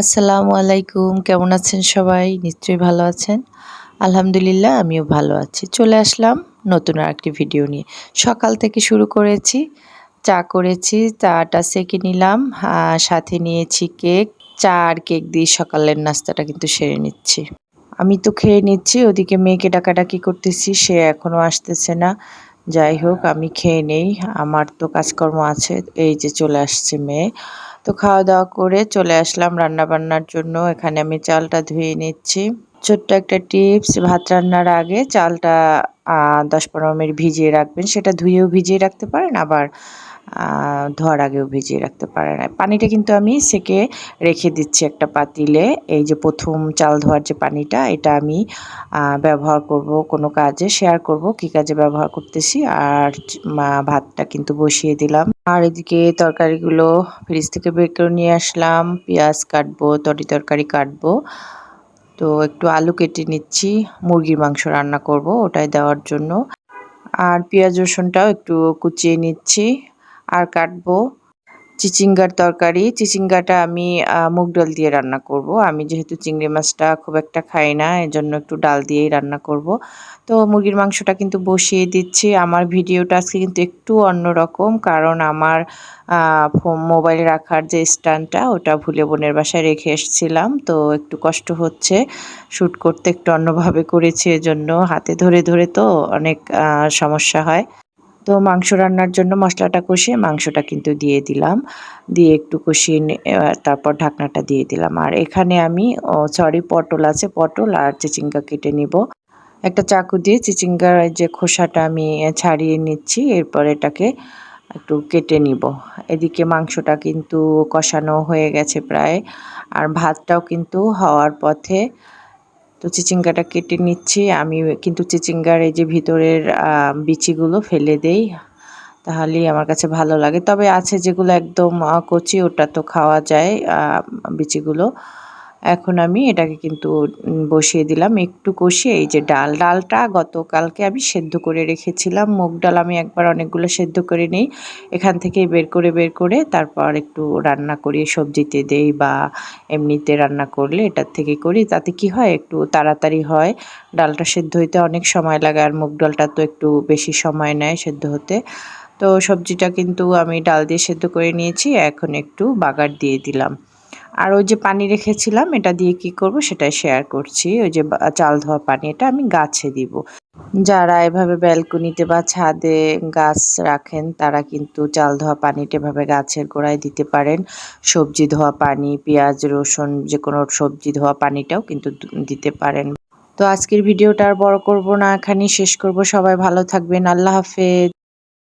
আসসালামু আলাইকুম, কেমন আছেন সবাই? নিশ্চয়ই ভালো আছেন। আলহামদুলিল্লাহ, আমিও ভালো আছি। চলে আসলাম নতুন আরেকটি ভিডিও নিয়ে। সকাল থেকে শুরু করেছি, চা করেছি, চাটা সেকে নিলাম সাথে নিয়েছি কেক। চা আর কেক দিয়ে সকালের নাস্তাটা কিন্তু সেরে নিচ্ছি। আমি তো খেয়ে নিচ্ছি, ওদিকে মেয়েকে ডাকাডাকি করতেছি, সে এখনও আসতেছে না। যাই হোক আমি খেয়ে নেই, আমার তো কাজকর্ম আছে, এই যে চলে আসছে মেয়ে। তো খাওয়া দাওয়া করে চলে আসলাম রান্না বান্নার জন্য, এখানে আমি চালটা ধুয়ে নিচ্ছি। ছোট্ট একটা টিপস, ভাত রান্নার আগে চালটা দশ পনেরো মিনিট ভিজিয়ে রাখবেন, সেটা ধুয়েও ভিজিয়ে রাখতে পারেন, আবার ধোয়ার আগেও ভিজিয়ে রাখতে পারে না। পানিটা কিন্তু আমি সেকে রেখে দিচ্ছি একটা পাতিলে। এই যে প্রথম চাল ধোয়ার যে পানিটা, এটা আমি ব্যবহার করব কোনো কাজে শেয়ার করব কি কাজে ব্যবহার করতেছি। আর ভাতটা কিন্তু বসিয়ে দিলাম। আর এদিকে তরকারিগুলো ফ্রিজ থেকে বের করে নিয়ে আসলাম। পেঁয়াজ কাটবো, তরি তরকারি কাটবো। তো একটু আলু কেটে নিচ্ছি, মুরগির মাংস রান্না করব ওটাই দেওয়ার জন্য। আর পেঁয়াজ রসুনটাও একটু কুচিয়ে নিচ্ছি। আর কাটবো চিচিঙ্গার তরকারি। চিচিঙ্গাটা আমি মুগ ডাল দিয়ে রান্না করব। আমি যেহেতু চিংড়ি মাছটা খুব একটা খাই না, এজন্য একটু ডাল দিয়েই রান্না করব। তো মুরগির মাংসটা কিন্তু বসিয়ে দিচ্ছি। আমার ভিডিওটা আজকে কিন্তু একটু অন্যরকম কারণ আমার মোবাইল রাখার যে স্ট্যান্ডটা, ওটা ভুলে বোনের বাসায় রেখে এসেছিলাম। তো একটু কষ্ট হচ্ছে শ্যুট করতে একটু অন্যভাবে করেছি, এজন্য হাতে ধরে ধরে তো অনেক সমস্যা হয়। তো মাংস রান্নার জন্য মশলাটা কষিয়ে মাংসটা কিন্তু দিয়ে দিলাম। দিয়ে একটু কষিয়ে তারপর ঢাকনাটা দিয়ে দিলাম। আর এখানে আমি সরি পটল আছে, পটল আর চিচিঙ্গা কেটে নিব। একটা চাকু দিয়ে চিচিঙ্গার যে খোসাটা আমি ছাড়িয়ে নিচ্ছি, এরপর এটাকে একটু কেটে নিব। এদিকে মাংসটা কিন্তু কষানো হয়ে গেছে প্রায়। আর ভাতটাও কিন্তু হওয়ার পথে তো চিচিঙ্গাটা কেটে নিচ্ছি। আমি কিন্তু চিচিঙ্গার এই যে ভিতরের বিচিগুলো ফেলে দেই। তাহলেই আমার কাছে ভালো লাগে। তবে আছে যেগুলো একদম কচি, ওটা তো খাওয়া যায় বিচিগুলো। এখন আমি এটাকে কিন্তু বসিয়ে দিলাম। একটু কষিয়ে এই যে ডাল, ডালটা গতকালকে আমি সেদ্ধ করে রেখেছিলাম। মুগ ডাল আমি একবার অনেকগুলো সেদ্ধ করে নিই। এখান থেকেই বের করে বের করে তারপর একটু রান্না করি। সবজিতে দেই বা এমনিতে রান্না করলে এটার থেকে করি। তাতে কি হয়? একটু তাড়াতাড়ি হয়। ডালটা সেদ্ধ হইতে অনেক সময় লাগে আর মুগ ডালটা তো একটু বেশি সময় নেয় সেদ্ধ হতে। তো সবজিটা কিন্তু আমি ডাল দিয়ে সেদ্ধ করে নিয়েছি। এখন একটু বাগার দিয়ে দিলাম। আর ওই যে পানি রেখেছিলাম, এটা দিয়ে কি করব সেটাই শেয়ার করছি। ওই যে চাল ধোয়া পানি, এটা আমি গাছে দিব। যারা এভাবে ব্যালকনিতে বা ছাদে গাছ রাখেন, তারা কিন্তু চাল ধোয়া পানিটা এভাবে গাছের গোড়ায় দিতে পারেন। সবজি ধোয়া পানি, পেঁয়াজ, রসুন যে কোনো সবজি ধোয়া পানিটাও কিন্তু দিতে পারেন। তো আজকের ভিডিওটা আর বড় করব না, এখানেই শেষ করব। সবাই ভালো থাকবেন, আল্লাহ হাফেজ।